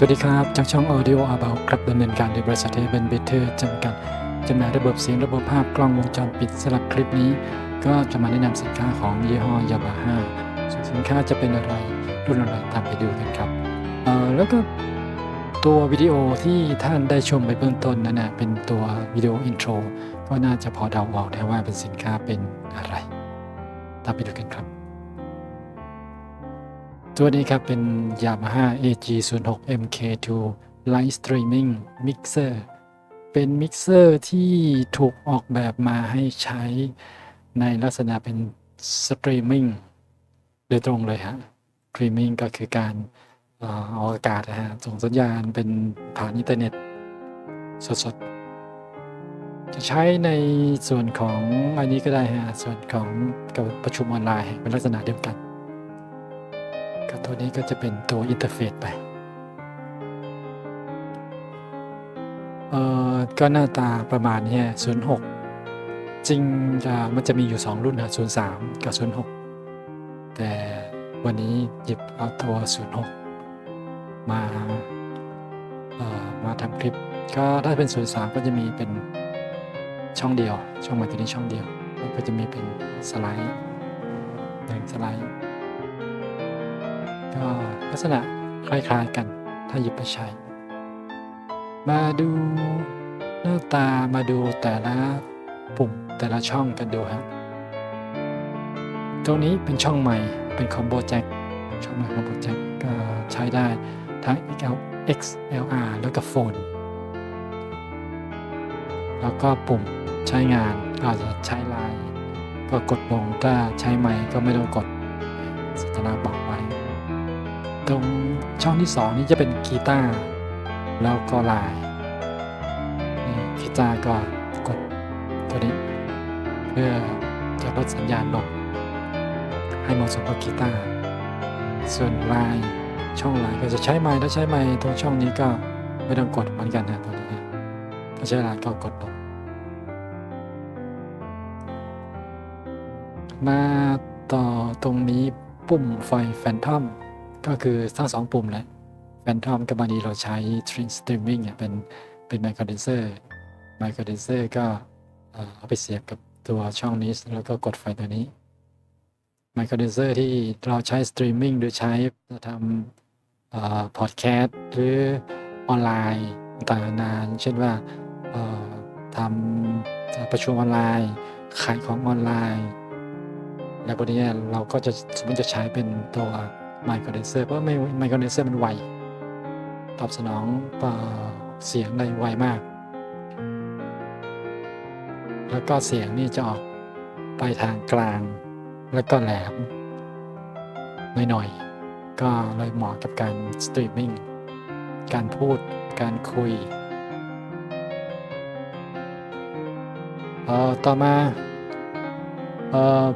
สวัสดีครับ จากช่อง Audio About ครับดำเนินการโดยบริษัทเทเบนเบเตอร์จำกัดจำหน่ายระบบเสียงระบบภาพกล้องวงจรปิดสำหรับคลิปนี้ ก็จะมาแนะนำสินค้าของยี่ห้อยามาฮ่าส่วนสินค้าจะเป็นอะไรรุ่นอะไรตามไปดูกันครับเอ่อแล้วก็ตัววิดีโอที่ท่านได้ชมไปเบื้องต้นนั้นนะเป็นตัววิดีโออินโทรก็น่าจะพอเดาออกได้ว่าเป็นสินค้าเป็นอะไร ตามไปดูกันครับ ตัวนี้ครับเป็น Yamaha AG06 MK2 Live Streaming Mixer เป็นมิกเซอร์ที่ถูกออกแบบมาให้ใช้ในลักษณะเป็นสตรีมมิ่งโดยตรงเลยฮะสตรีมมิ่งก็คือการเอ่อกอากาศนะฮะส่งสัญญาณเป็นผ่านอินเทอร์เน็ตสดๆ จะใช้ในส่วนของอันนี้ก็ได้ฮะส่วนของกับประชุมออนไลน์เป็นลักษณะเดียวกัน กับตัวนี้ก็จะเป็นตัวอินเทอร์เฟซไปเอ่อก็หน้าตาประมาณนี้06จริงจะมันจะมีอยู่ 2 รุ่นนะ03กับ06แต่วันนี้หยิบเอาตัว06มาเอ่อมาทำคลิป ก็ถ้าเป็น03ก็จะมีเป็นช่องเดียว ช่องม่ตัวนี้ช่องเดียวแล้วก็จะมีเป็นสไลด์หนึ่งสไลด์ ก็ลักษณะคล้ายๆกัน ถ้าหยิบไปใช้ มาดูหน้าตามาดูแต่ละปุ่มแต่ละช่องกันดูฮะตรงนี้เป็นช่องใหม่เป็นคอมโบแจ็คช่องใหม่คอมโบแจ็คก็ใช้ได้ทั้ง XL XLR แล้วก็โฟน แล้วก็ปุ่มใช้งานก็อาจจะใช้ไลน์ก็กดลงถ้าใช้ไมค์ก็ไม่ต้องกดสัญลักษณ์บอกไว้ ตรงช่องที่สองนี้จะเป็นกีตาร์แล้วก็ลายนี่กีตาร์ก็กดตัวนี้ เพื่อจะลดสัญญาณลงให้เหมาะสมกับกีตาร์ส่วนลายช่องลายก็จะใช้ไม้ถ้าใช้ไม้ตรงช่องนี้ก็ไม่ต้องกดเหมือนกันนะตัวนี้ถ้าใช้ลายก็กดลงมาต่อตรงนี้ปุ่มไฟแฟนทอม ก็คือทั้งสองปุ่มแหละแฟนทอมกับบางทีเราใช้ String Streaming เนี่ยเป็นเป็นไมโครเดนเซอร์ไมโครเดนเซอร์ก็เอาไปเสียบกับตัวช่องนี้ แล้วก็กดไฟตัวนี้ไมโครเดนเซอร์ที่เราใช้ Streaming หรือใช้ทำพอดแคสต์หรือออนไลน์ต่างๆนานเช่นว่าทำประชุมออนไลน์ ขายของออนไลน์ แล้วพวกนี้เราก็จะสมมติจะใช้เป็นตัว ไมโครเดนเซอร์เพราะไมโครเดนเซอร์มันไว ตอบสนองเอ่อเสียงได้ไวมาก แล้วก็เสียงนี่จะออกไปทางกลาง แล้วก็แหลมหน่อยๆ ก็เลยเหมาะกับการสตรีมมิ่ง การพูด การคุย ต่อมาออ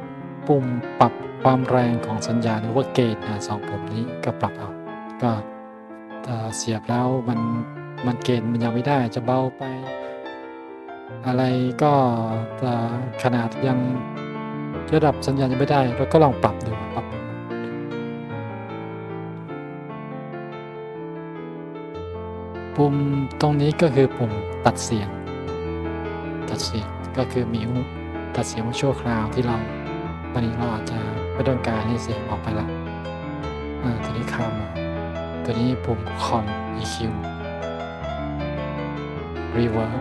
ปุ่มปรับ ความแรงของสัญญาณหรือว่าเกณฑ์นะสองปุ่มนี้ก็ปรับเอา ก็เอ่อเสียบแล้วมันมันเกณฑ์มันยังไม่ได้จะเบาไป อะไรก็ขนาดยังระดับสัญญาณยังไม่ได้เราก็ลองปรับดูปรับปุ่มตรงนี้ก็คือปุ่มตัดเสียง ตัดเสียงก็คือมิวตัดเสียงชั่วคราวที่เราวันนี้เราอาจจะ ไม่ต้องการให้เสียงออกไปละอ่าตัวนี้คามตัวนี้ปุ่มคอม EQ Reverb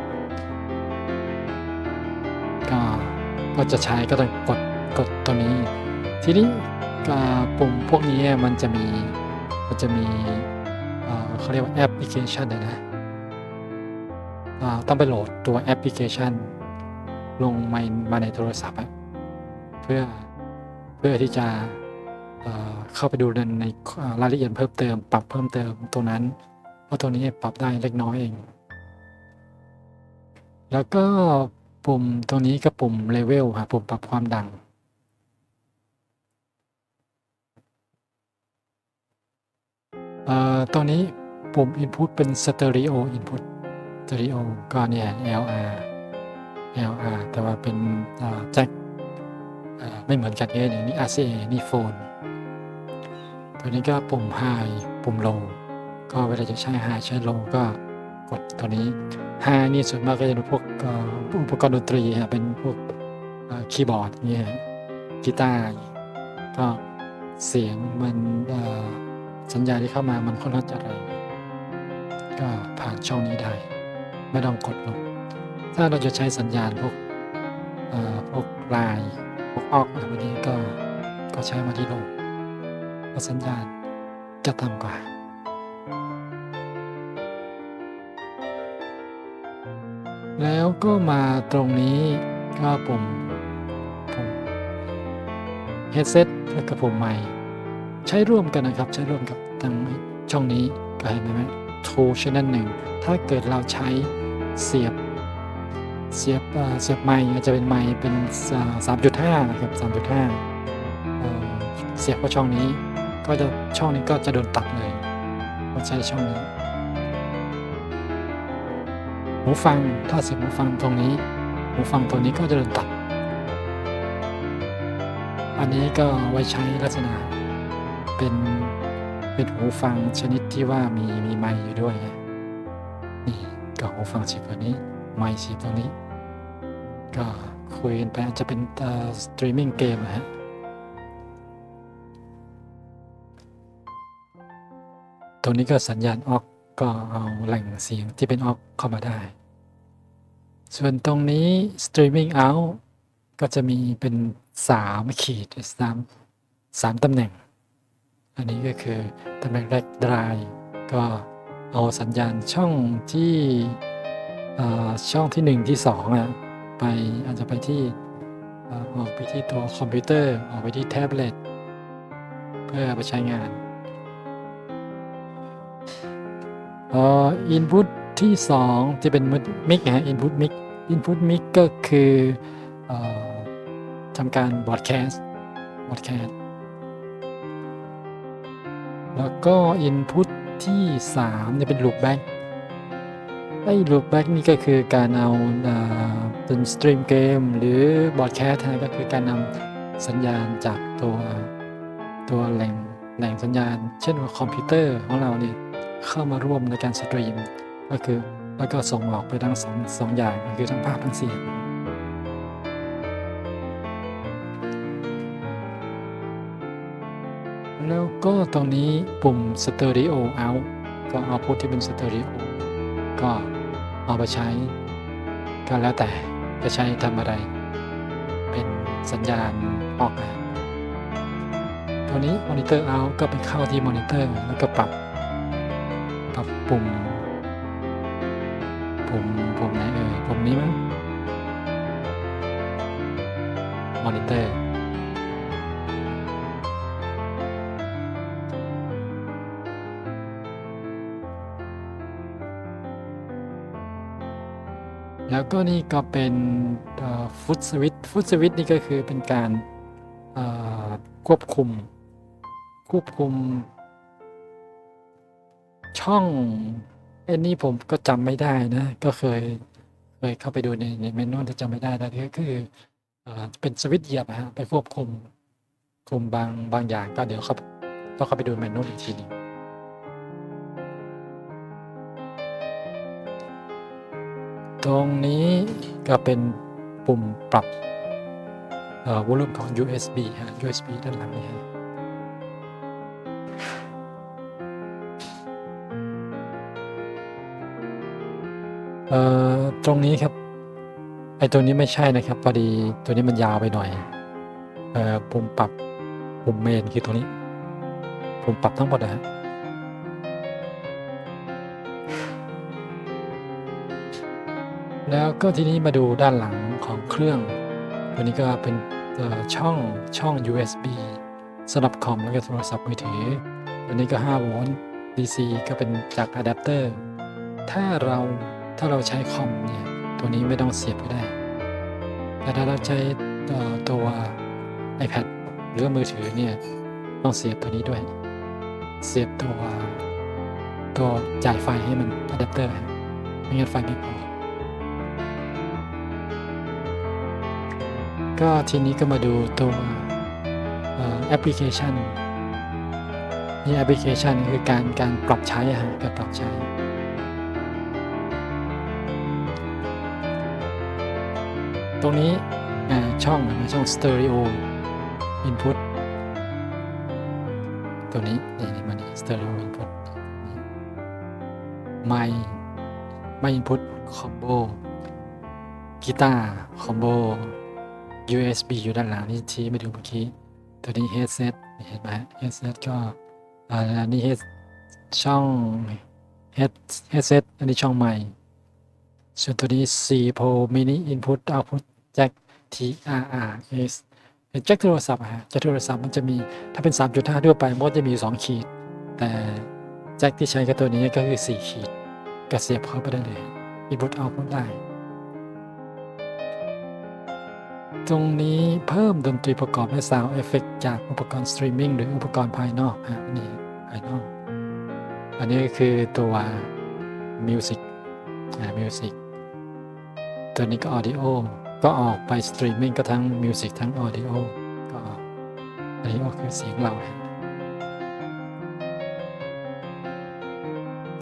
ก็ก็จะใช้ก็ต้องกดกดตัวนี้ ทีนี้ก็ปุ่มพวกนี้มันจะมีมันจะมีเอ่อเขาเรียกว่าแอปพลิเคชันนะนะอ่าต้องไปโหลดตัวแอปพลิเคชัน ลงมามาในโทรศัพท์เพื่อ เพื่อที่จะเเข้าไปดูในในรายละเอียดเพิ่มเติม ปรับเพิ่มเติมตรงนั้น เพราะตัวนี้ปรับได้เล็กน้อยเอง แล้วก็ปุ่มตรงนี้ก็ปุ่มเลเวลครับปุ่มปรับความดังเอ่อตรงนี้ปุ่ม Input เป็น Stereo Input Stereo ก็เนี่ย LR LR แต่ว่าเป็นแจ็ค ไม่เหมือนกันเองอย่างนี้ RCA นี่โฟน ตัวนี้ก็ปุ่ม High ปุ่ม Low ก็เวลาจะใช้ high ใช้ low ก็กดตัวนี้ high นี่ส่วนมากก็จะเป็นพวกอุปกรณ์ดนตรีฮะเป็นพวกคีย์บอร์ดเงี้ยกีตาร์ก็เสียงมันสัญญาณที่เข้ามามันค่อนข้างจะแรงก็ผ่านช่องนี้ได้ ไม่ต้องกดลง ถ้าเราจะใช้สัญญาณพวกพวกไลน์ พวกออกอะไรพวกนี้ก็ก็ใช้มาที่โลกเพราะสัญญาณจะต่ำกว่าแล้วก็มาตรงนี้ก็ปุ่มปุ่ม headset แล้วก็ปุ่มไมค์ใช้ร่วมกันนะครับ ใช้ร่วมกับทางช่องนี้ก็เห็นไหม True Channel หนึ่งถ้าเกิดเราใช้เสียบ เสียบเสียบไมค์อาจะเป็นไมค์เป็นสามจุดห้าครับสามจุดห้าเสียบเข้าช่องนี้ ก็จะช่องนี้ก็จะโดนตัดเลยเพราะใช้ช่องนี้หูฟังถ้าเสียบหูฟังตรงนี้หูฟังตัวนี้ก็จะโดนตัด อันนี้ก็ไว้ใช้ลักษณะเป็นเป็นหูฟังชนิดที่ว่ามีมีไมค์อยู่ด้วยนี่ก็หูฟังเสียบตัวนี้ ไมค์เสียตรงนี้ ก็คุยกันไปอาจจะเป็นสตรีมมิ่งเกมนะฮะตรงนี้ก็สัญญาณออกก็เอาแหล่งเสียงที่เป็นออกเข้ามาได้ ส่วนตรงนี้ streaming out ก็จะมีเป็น 3 ขีดสามสามตำแหน่ง อันนี้ก็คือตำแหน่งแรก drive ก็เอาสัญญาณช่องที่ ช่องที่ 1 ที่2อะไปอาจจะไปที่ออกไปที่ตัวคอมพิวเตอร์ออกไปที่แท็บเล็ตเพื่อไปใช้งานอ่อ input ที่ 2 จะเป็น mic นะฮะ input mic input mic ก็คืออทำการ broadcast broadcast แล้วก็ input ที่ 3 จะเป็น loopback ไอ้ loopback นี่ก็คือการเอาเป็นสตรีมเกมหรือ broadcast นะก็คือการนำสัญญาณจากตัวตัวแหล่งแหล่งสัญญาณ เช่นว่าคอมพิวเตอร์ของเราเนี่ยเข้ามาร่วมในการสตรีม ก็คือแล้วก็ส่งออกไปทั้งสองสองอย่างก็คือทั้งภาพทั้งเสียงแล้วก็ตรงนี้ปุ่ม Stereo Out ก็เอาพุทที่เป็น Stereo ก็ เอาไปใช้ ก็แล้วแต่จะใช้ทำอะไร เป็นสัญญาณออกมาตัวนี้ Monitor Out ก็ไปเข้าที่ Monitor แล้วก็ปรับ ปรับปุ่ม ปุ่มปุ่มไหนเอ่ยปุ่มนี้มั้งมอนิเตอร์ แล้วก็นี่ก็เป็นฟุตสวิตฟุตสวิตนี่ก็คือเป็นการควบคุม ควบคุม ช่องไอ้นี่ผมก็จำไม่ได้นะ ก็เคยเคยเข้าไปดูในในเมนูแต่จำไม่ได้แต่ก็คือเอ่อเป็นสวิตเหยียบฮะไปควบคุมคุมบางบางอย่างก็เดี๋ยวเขาต้องเข้าไปดูเมนูอีกทีหนึง ตรงนี้ก็เป็นปุ่มปรับวอลลุ่มของ USB ฮะ USB ด้านหลังนี่ฮะตรงนี้ครับไอตัวนี้ไม่ใช่นะครับพอดีตัวนี้มันยาวไปหน่อยปุ่มปรับปุ่มเมนคือตรงนี้ ปุ่มปรับทั้งหมดนะฮะ แล้วก็ทีนี้มาดูด้านหลังของเครื่อง ตัวนี้ก็เป็นช่องช่อง USB สำหรับคอมแล้วก็โทรศัพท์มือถือ ตัวนี้ก็ 5 โวลต์ DC ก็เป็นจากอะแดปเตอร์ ถ้าเราถ้าเราใช้คอมเนี่ยตัวนี้ไม่ต้องเสียบก็ได้ แต่ถ้าเราใช้ตัว iPad หรือมือถือเนี่ยต้องเสียบตัวนี้ด้วย เสียบตัวตัวจ่ายไฟให้มันอะแดปเตอร์ไม่งั้นไฟไม่พอ ก็ทีนี้ก็มาดูตัวแอปพลิเคชันนี่แอปพลิเคชันคือการการปรับใช้ฮะการปรับใช้ ตรงนี้ช่องนะช่อง Stereo Input ตัวนี้นี่นี่มานี่ Stereo Input นี่ My My Input Combo กีตาร์คอมโบ USB อยู่ด้านหลังนี่ชี้ไปดูเมื่อกี้ ตัวนี้ headset เห็นไหม headset ก็อันนี้ head ช่อง head headset อันนี้ช่องใหม่ ส่วนตัวนี้ C Pro Mini Input Output Jack TRRS เป็นแจ็คโทรศัพท์ฮะแจ็คโทรศัพท์มันจะมีถ้าเป็น 3.5 ทั่วไปมันก็จะมีอยู่2ขีด แต่แจ็คที่ใช้กับตัวนี้ก็คือ 4 ขีดก็เสียบเข้าไปได้เลย Input Output ได้ ตรงนี้เพิ่มดนตรีประกอบและ Sound Effect จากอุปกรณ์สตรีมมิ่งหรืออุปกรณ์ภายนอกฮะนี่ภายนอก อันนี้ก็คือตัว Music อ่า Music ตัวนี้ก็ Audio ก็ออกไปสตรีมมิ่งก็ทั้ง Music ทั้ง Audio ก็อันนี้ก็คือเสียงเราฮะ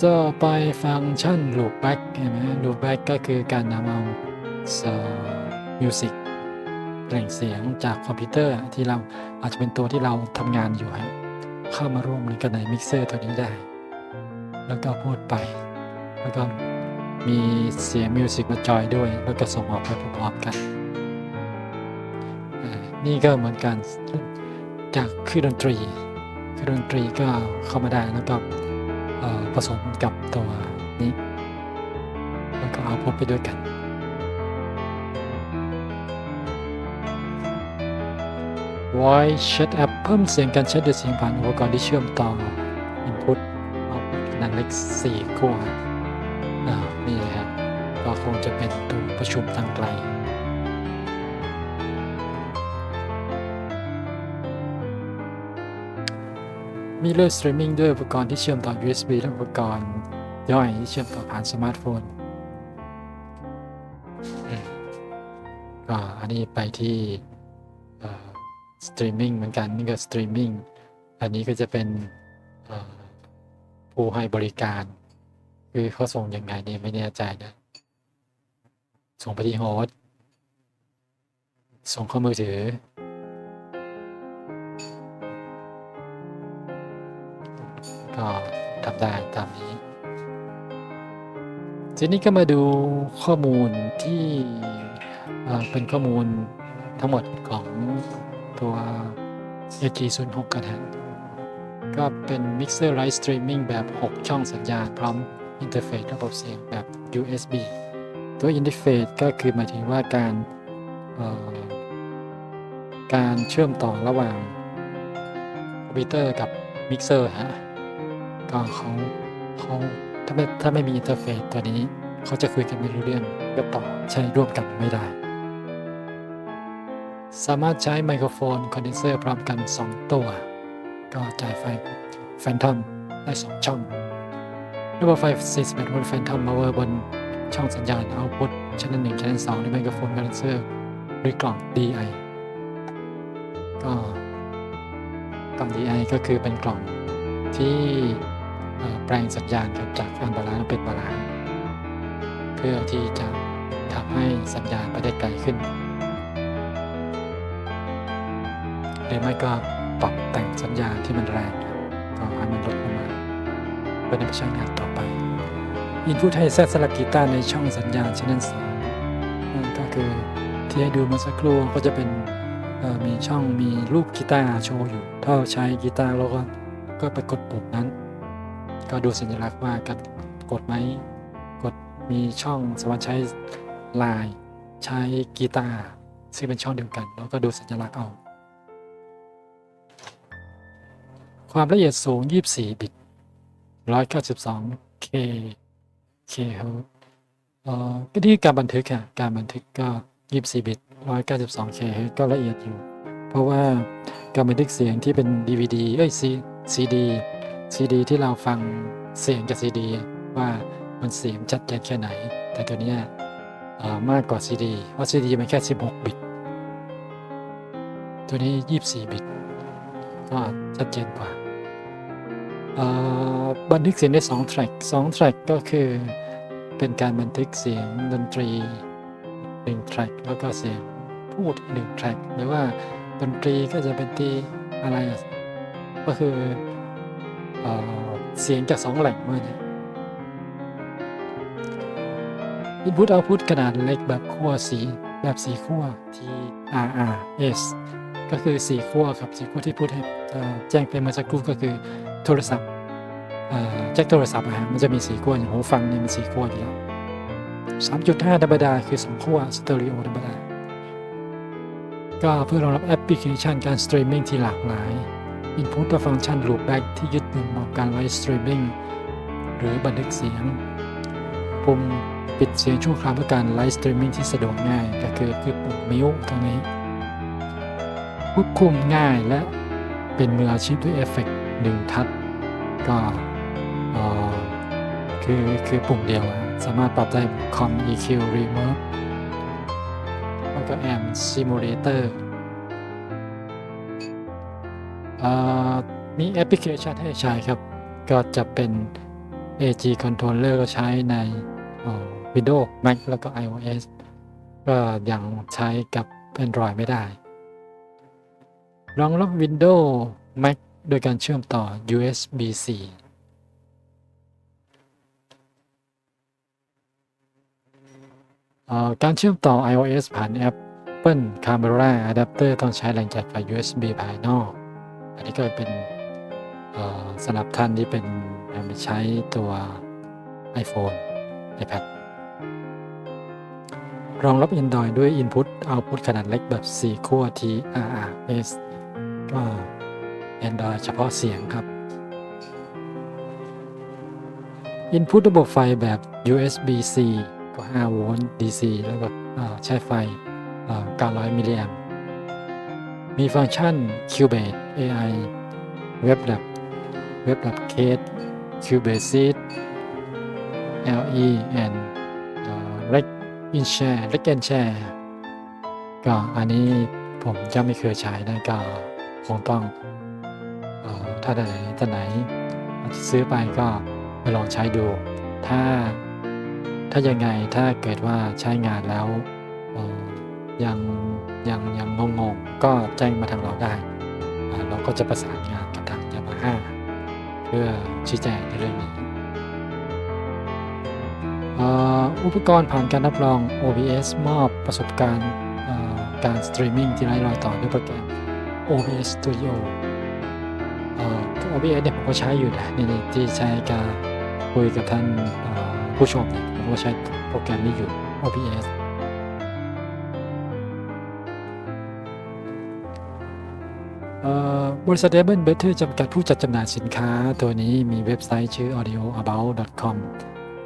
จะไปฟังก์ชัน Loopback เห็นไหม Loopback ก็คือการนำเอามิวสิก แหล่งเสียงจากคอมพิวเตอร์ที่เราอาจจะเป็นตัวที่เราทำงานอยู่เข้ามาร่วมกันในมิกเซอร์ตัวนี้ได้ แล้วก็พูดไป แล้วก็มีเสียงมิวสิกมาจอยด้วย แล้วก็ส่งออกไปพร้อมๆกัน นี่ก็เหมือนกันจากเครื่องดนตรีเครื่องดนตรีก็เข้ามาได้แล้วก็ผสมกับตัวนี้ แล้วก็เอาพบไปด้วยกัน Voice Chat App เพิ่มเสียงการแชทด้วยเสียงผ่านอุปกรณ์ที่เชื่อมต่อ Input Output ขนาดเล็ก4ขั้วนี่เลยครับก็คงจะเป็นตัวประชุมทางไกลมีเลือกสตรีมมิ่งด้วยอุปกรณ์ที่เชื่อมต่อ USB และอุปกรณ์ย่อยที่เชื่อมต่อผ่านสมาร์ทโฟน ก็อันนี้ไปที่ ตรีมมิ่งเหมือนกันนี่ก็สตรีมมิ่งอันนี้ก็จะเป็นผู้ให้บริการ คือเขาส่งยังไงเนี่ยไม่แน่ใจนะ ส่งไปที่โฮสต์ส่งเข้ามือถือ ก็ทำได้ตามนี้ทีนี้ก็มาดูข้อมูลที่เป็นข้อมูลทั้งหมดของ ตัว AG06 กันฮะก็เป็น Mixer Live Streaming แบบ 6 ช่องสัญญาณ พร้อมอินเทอร์เฟซระบบเสียงแบบ USB ตัวอินเทอร์เฟซก็คือหมายถึงว่าการการเชื่อมต่อระหว่างคอมพิวเตอร์กับมิกเซอร์ฮะก็เขาเขาถ้าไม่ถ้าไม่มีอินเทอร์เฟซตัวนี้ เขาจะคุยกันไม่รู้เรื่องก็ต่อใช้ร่วมกันไม่ได้ สามารถใช้ไมโครโฟนคอนเดนเซอร์พร้อมกัน 2 ตัว ก็จ่ายไฟแฟนทอมได้ 2 ช่อง ระบบไฟ48โวลต์แฟนทอมมาเวอร์บนช่องสัญญาณเอาพุตชั้นหนึ่งชั้นสองในไมโครโฟนคอนเดนเซอร์ด้วยกล่อง DI ก็กล่อง DI ก็คือเป็นกล่องที่แปลงสัญญาณครับจากอันบาลานซ์เป็นบาลานซ์เพื่อที่จะทำให้สัญญาณไปได้ไกลขึ้น หรือไม่ก็ปรับแต่งสัญญาที่มันแรงก็ให้มันลดลงมาเพื่อนำไปใช้งานต่อไป Input ให้แทรกสลักกีตาร์ในช่องสัญญาณช n นสองนั่นก็คือที่ให้ดูเมื่อสักครู่ก็จะเป็นมีช่องมีรูปกีตาร์โชว์อยู่ ถ้าใช้กีตาร์แล้วก็ก็ไปกดปุ่มนั้น ก็ดูสัญลักษณ์ว่ากันกดไหมกดมีช่องสามารถใช้ลาย ใช้กีตาร์ซึ่งเป็นช่องเดียวกัน แล้วก็ดูสัญลักษณ์เอา ความละเอียดสูง 24 บิต 192 K K เฮิร์ตเอ่อก็ที่การบันทึกค่ะการบันทึกก็ 24 บิต 192 K เฮิร์ตก็ละเอียดอยู่ เพราะว่าการบันทึกเสียงที่เป็น DVD เอ้ย CD CD ที่เราฟังเสียงจาก CD ว่ามันเสียงชัดเจนแค่ไหน แต่ตัวนี้มากกว่า CD เพราะ CD มันแค่ 16 บิต ตัวนี้ 24 บิต ก็ชัดเจนกว่า บันทึกเสียงได้2 track 2 track ก็คือเป็นการบันทึกเสียงดนตรี1 track แล้วก็เสียงพูด1 track หรือว่าดนตรีก็จะเป็นที่อะไรก็คือเอเสียงจาก2แหล่งมาเนี่ย Input Output ขนาดเล็กแบบขั้วสีแบบสีขั้ว T R R S ก็คือสีขั้วครับสีขั้วที่พูดให้แจ้งไปเมื่อสักครู่ก็คือ โทรศัพท์แจ็คโทรศัพท์อะฮะมันจะมีสีขั้วอย่างหูฟังเนี่ยมันสีขั้วอยู่แล้ว3.5ธรรมดาคือ2ขั้วสเตอริโอธรรมดา ก็เพื่อรองรับแอปพลิเคชันการสตรีมมิ่งที่หลากหลาย Input และฟังก์ชัน Loopback ที่ยึดมุมมองการไลฟ์สตรีมมิ่งหรือบันทึกเสียง ปุ่มปิดเสียงชั่วคราวเพื่อการไลฟ์สตรีมมิ่งที่สะดวกง่าย ก็คือคือปุ่มมิวตรงนี้ควบคุมง่ายและเป็นมืออาชีพด้วยเอฟเฟกต์หนึ่งทัช ก็คือคือปุ่มเดียว สามารถปรับได้ Com EQ Reverb แล้วก็ Amp Simulator เอ่อมีแอปพลิเคชันให้ใช้ครับ ก็จะเป็น AG Controller ก็ใช้ใน Windows Mac แล้วก็ iOS ก็ยังใช้กับ Android ไม่ได้รองรับ Windows Mac โดยการเชื่อมต่อ USB-C การเชื่อมต่อ iOS ผ่าน Apple Camera Adapter ต้องใช้แหล่งจ่ายไฟ USB ภายนอก อันนี้ก็เป็นสำหรับท่านที่เป็นไม่ใช้ตัว iPhone iPad รองรับ Android ด้วย Input Output ขนาดเล็กแบบ 4 ขั้ว TRRS ก็ Android เฉพาะเสียงครับ Input ระบบไฟแบบ USB-C ก็ 5 โวลต์ DC แล้วก็ใช้ไฟ 900 มิลลิแอมมีฟังก์ชัน Cubase AI WebLab WebLab Case Cubase Seed LE and Rec in Share Rec and Share ก็อันนี้ผมจะไม่เคยใช้นะก็คงต้อง ถ้าไหนท่าไหนซื้อไปก็ไปลองใช้ดู ถ้าถ้ายังไงถ้าเกิดว่าใช้งานแล้วยังยังยังงงๆก็แจ้งมาทางเราได้เราก็จะประสานงานกับทางยามาฮ่าเพื่อชี้แจงในเรื่องนี้เอ่ออุปกรณ์ผ่านการรับรอง OBS มอบประสบการณ์การสตรีมมิ่งที่ไร้รอยต่อด้วยโปรแกรม OBS Studio OBS เนี่ยผมก็ใช้อยู่นะในในที่ใช้การคุยกับท่านผู้ชมเนี่ยผมก็ใช้โปรแกรมนี้อยู่ OBS เอ่อบริษัท Able Better จำกัดผู้จัดจำหน่ายสินค้า ตัวนี้มีเว็บไซต์ชื่อ audioabout.com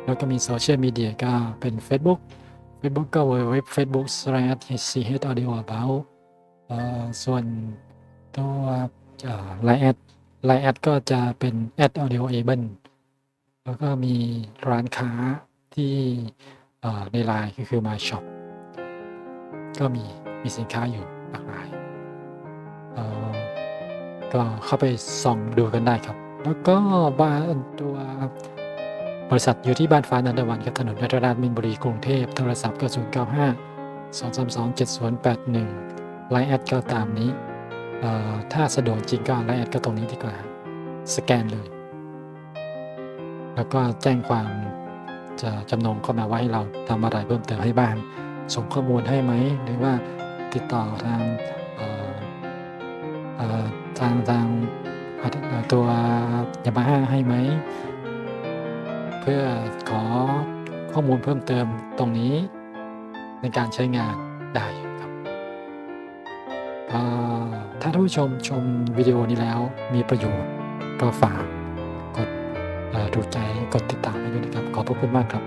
แล้วก็มีโซเชียลมีเดียก็เป็น Facebook Facebook ก็ www facebook ch audio about เอ่อส่วนตัวไลน์แอด ไลน์แอดก็จะเป็น a d audio able แล้วก็มีร้านค้าที่ในไลน์ก็คือ My Shop ก็มีมีสินค้าอยู่หลากหลายก็เข้าไปส่องดูกันได้ครับ แล้วก็บ้านตัวบริษัทอยู่ที่บ้านฟ้านันทวันครับถนนรัตนราชมินบุรีกรุงเทพโทรศัพท์ก็0 9 5 2 3 2 7 0 8 1ไลน์แอดก็ตามนี้ ถ้าสะดวกจริงก็ไลน์แอดก็ตรงนี้ดีกว่า สแกนเลย แล้วก็แจ้งความจะจำนงเข้ามาว่าให้เราทำอะไรเพิ่มเติมให้บ้าง ส่งข้อมูลให้ไหม หรือว่าติดต่อทางทางทางตัวยามาฮ่าให้ไหม เพื่อขอข้อมูลเพิ่มเติมตรงนี้ในการใช้งานได้ ถ้าท่านผู้ชมชมวิดีโอนี้แล้วมีประโยชน์ก็ฝากกดถูกใจกดติดตามให้ด้วยนะครับ ขอบพระคุณมากครับ